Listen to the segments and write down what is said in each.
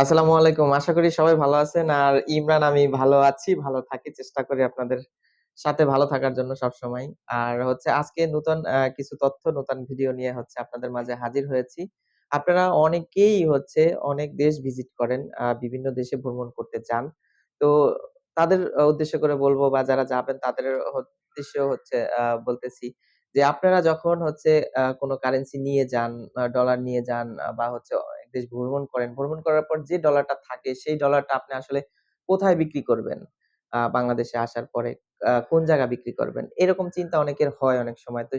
আসসালামু আলাইকুম। আশা করি সবাই ভালো আছেন। আর ইমরান আমি ভালো আছি, ভালো থাকি। চেষ্টা করি আপনাদের সাথে ভালো থাকার জন্য সবসময়। আর হচ্ছে আজকে নতুন কিছু তথ্য, নতুন ভিডিও নিয়ে হচ্ছে আপনাদের মাঝে হাজির হয়েছি। আপনারা অনেকেই হচ্ছে অনেক দেশ ভিজিট করেন, বিভিন্ন দেশে ভ্রমণ করতে চান। তো তাদের উদ্দেশ্য করে বলব বা যারা যাবেন তাদের উদ্দেশ্য হচ্ছে বলতেছি যে আপনারা যখন হচ্ছে কোন কারেন্সি নিয়ে যান, ডলার নিয়ে যান বা হচ্ছে দেশ ভ্রমণ করেন। ভ্রমণ করার পর যে ডলারটা থাকে সেই ডলারটা আপনি আসলে কোথায় বিক্রি করবেন? বাংলাদেশে আসার পরে কোন জায়গা বিক্রি করবেন? এরকম চিন্তা অনেকের হয় অনেক সময়। তো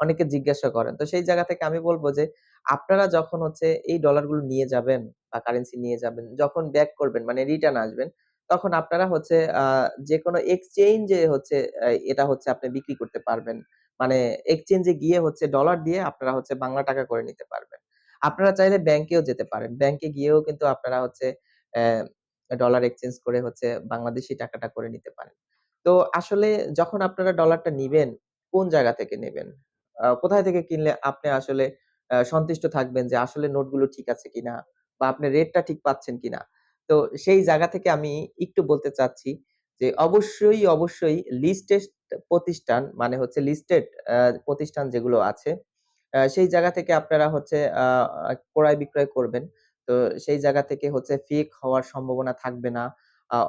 অনেকে জিজ্ঞাসা করেন। তো সেই জায়গা থেকে আমি বলব যে আপনারা যখন হচ্ছে এই ডলারগুলো নিয়ে যাবেন বা কারেন্সি নিয়ে যাবেন, যখন ব্যাক করবেন মানে রিটার্ন আসবেন, তখন আপনারা হচ্ছে আ যেকোনো এক্সচেঞ্জ হচ্ছে এটা হচ্ছে আপনি বিক্রি করতে পারবেন। মানে এক্সচেঞ্জ গিয়ে হচ্ছে ডলার দিয়ে আপনারা হচ্ছে বাংলা টাকা করে নিতে পারবেন। আপনারা চাইলে ব্যাংকেও যেতে পারেন। ব্যাংকে গিয়েও কিন্তু আপনারা হচ্ছে ডলার এক্সচেঞ্জ করে হচ্ছে বাংলাদেশী টাকাটা করে নিতে পারেন। তো আসলে যখন আপনারা ডলারটা নিবেন, কোন জায়গা থেকে নেবেন? কোথায় থেকে কিনলে আপনি আসলে সন্তুষ্ট থাকবেন যে আসলে নোটগুলো ঠিক আছে কিনা বা আপনি রেটটা ঠিক পাচ্ছেন কিনা? তো সেই জায়গা থেকে আমি একটু বলতে চাচ্ছি যে অবশ্যই, অবশ্যই লিস্টেড প্রতিষ্ঠান মানে হচ্ছে লিস্টেড প্রতিষ্ঠান যেগুলো আছে, সেই জায়গা থেকে আপনারা হচ্ছে আ ক্রয়-বিক্রয় করবেন। তো সেই জায়গা থেকে হচ্ছে ফেক হওয়ার সম্ভাবনা থাকবে না।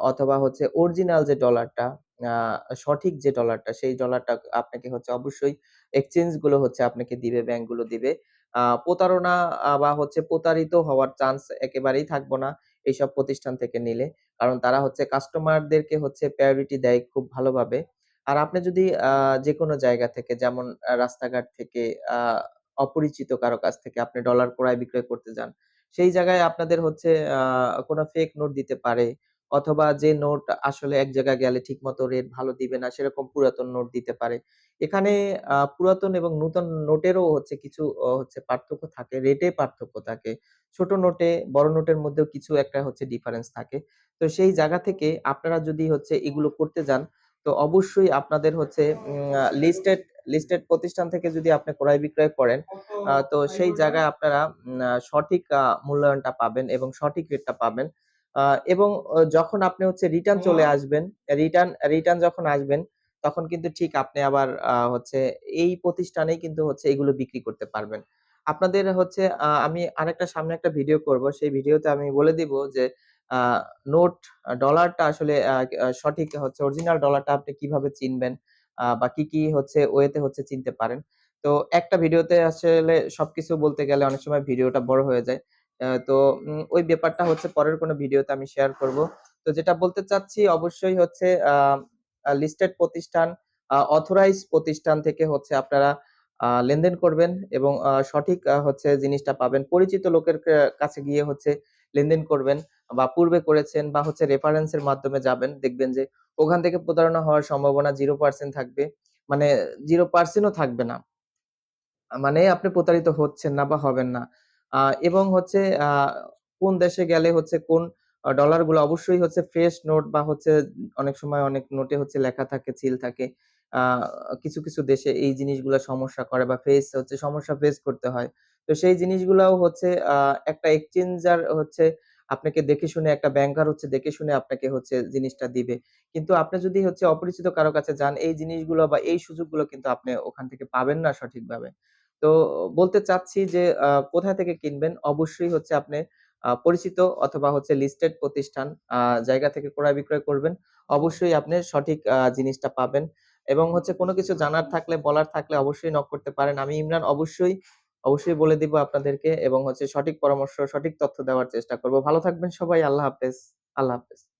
অথবা হচ্ছে অরিজিনাল যে ডলারটা, সঠিক যে ডলারটা, সেই ডলারটা আপনাকে হচ্ছে অবশ্যই এক্সচেঞ্জগুলো হচ্ছে আপনাকে দিবে, ব্যাংকগুলো দিবে। প্রতারণা বা হচ্ছে প্রতারিত হওয়ার চান্স একেবারেই থাকব না এইসব প্রতিষ্ঠান থেকে নিলে। কারণ তারা হচ্ছে কাস্টমারদেরকে হচ্ছে প্রায়োরিটি দেয় খুব ভালোভাবে। আর আপনি যদি আ যেকোনো জায়গা থেকে যেমন রাস্তাঘাট থেকে আ অপরিচিত কারও কাছ থেকে আপনি ডলার ক্রয়-বিক্রয় করতে যান, সেই জায়গায় আপনাদের হচ্ছে আ কোন ফেক নোট দিতে পারে অথবা যে নোট আসলে এক জায়গায় গেলে ঠিকমতো রেট ভালো দিবে না, সেরকম পুরাতন নোট দিতে পারে। এখানে আ পুরাতন এবং নতুন নোটেরও হচ্ছে কিছু হচ্ছে পার্থক্য থাকে, রেটে পার্থক্য থাকে। ছোট নোটে বড় নোটের মধ্যেও কিছু একটা হচ্ছে ডিফারেন্স থাকে। তো সেই জায়গা থেকে আপনারা যদি হচ্ছে এগুলো করতে যান, তো অবশ্যই আপনাদের হচ্ছে লিস্টেড লিস্টেড প্রতিষ্ঠান থেকে যদি আপনি ক্রয়-বিক্রয় করেন, তো সেই জায়গায় আপনারা সঠিক মূল্যায়নটা পাবেন এবং সঠিক রেটটা পাবেন। এবং যখন আপনি হচ্ছে রিটার্ন চলে আসবেন, রিটার্ন রিটার্ন যখন আসবেন, তখন কিন্তু ঠিক আপনি আবার হচ্ছে এই প্রতিষ্ঠানেই কিন্তু হচ্ছে এগুলো বিক্রি করতে পারবেন। আপনাদের হচ্ছে আমি আরেকটা সামনে একটা ভিডিও করব। সেই ভিডিওতে আমি বলে দিব যে নোট, ডলারটা আসলে সঠিক হচ্ছে অরিজিনাল ডলারটা আপনি কীভাবে চিনবেন বা কি, কি হচ্ছে ওয়েতে হচ্ছে চিনতে পারেন। তো একটা ভিডিওতে আসলে সবকিছু বলতে গেলে অনেক সময় ভিডিওটা বড় হয়ে যায়। তো ওই ব্যাপারটা হচ্ছে পরের কোনো ভিডিওতে আমি শেয়ার করব। তো যেটা বলতে চাচ্ছি অবশ্যই হচ্ছে লিস্টেড প্রতিষ্ঠান, অথরাইজ প্রতিষ্ঠান থেকে হচ্ছে আপনারা লেনদেন করবেন এবং সঠিক হচ্ছে জিনিসটা পাবেন। পরিচিত লোকের কাছে গিয়ে হচ্ছে লেনদেন করবেন বা পূর্বে করেছেন বা হচ্ছে রেফারেন্স এর মাধ্যমে যাবেন। দেখবেন যে ওখান থেকে প্রতারণা হওয়ার সম্ভাবনা জিরো পার্সেন্ট থাকবে। মানে 0% ও থাকবে না। মানে আপনি প্রতারিত হচ্ছেন না বা হবেন না। এবং হচ্ছে কোন দেশে গেলে হচ্ছে কোন ডলারগুলো অবশ্যই হচ্ছে ফ্রেশ নোট বা হচ্ছে অনেক সময় অনেক নোটে হচ্ছে লেখা থাকে, সিল থাকে। কিছু, কিছু দেশে এই জিনিসগুলো সমস্যা করে বা ফেস হচ্ছে সমস্যা ফেস করতে হয়। তো সেই জিনিসগুলাও হচ্ছে একটা এক্সচেঞ্জার হচ্ছে আপনাকে দেখে শুনে একটা ব্যাংকার হচ্ছে দেখে শুনে আপনাকে হচ্ছে জিনিসটা দিবে। কিন্তু আপনি যদি হচ্ছে অপরিচিত কারও কাছে যান, এই জিনিসগুলো বা এই সুযোগগুলো কিন্তু আপনি ওখান থেকে পাবেন না সঠিকভাবে। তো বলতে চাচ্ছি যে কোথা থেকে কিনবেন? অবশ্যই হচ্ছে আপনি পরিচিত অথবা হচ্ছে লিস্টেড প্রতিষ্ঠান জায়গা থেকে ক্রয়-বিক্রয় করবেন। অবশ্যই আপনি সঠিক জিনিসটা পাবেন এবং হচ্ছে কোনো কিছু জানার থাকলে, বলার থাকলে অবশ্যই নক করতে পারেন। আমি ইমরান অবশ্যই, অবশ্যই বলে দিব আপনাদেরকে এবং হচ্ছে সঠিক পরামর্শ, সঠিক তথ্য দেওয়ার চেষ্টা করব। ভালো থাকবেন সবাই। আল্লাহ হাফেজ। আল্লাহ হাফেজ।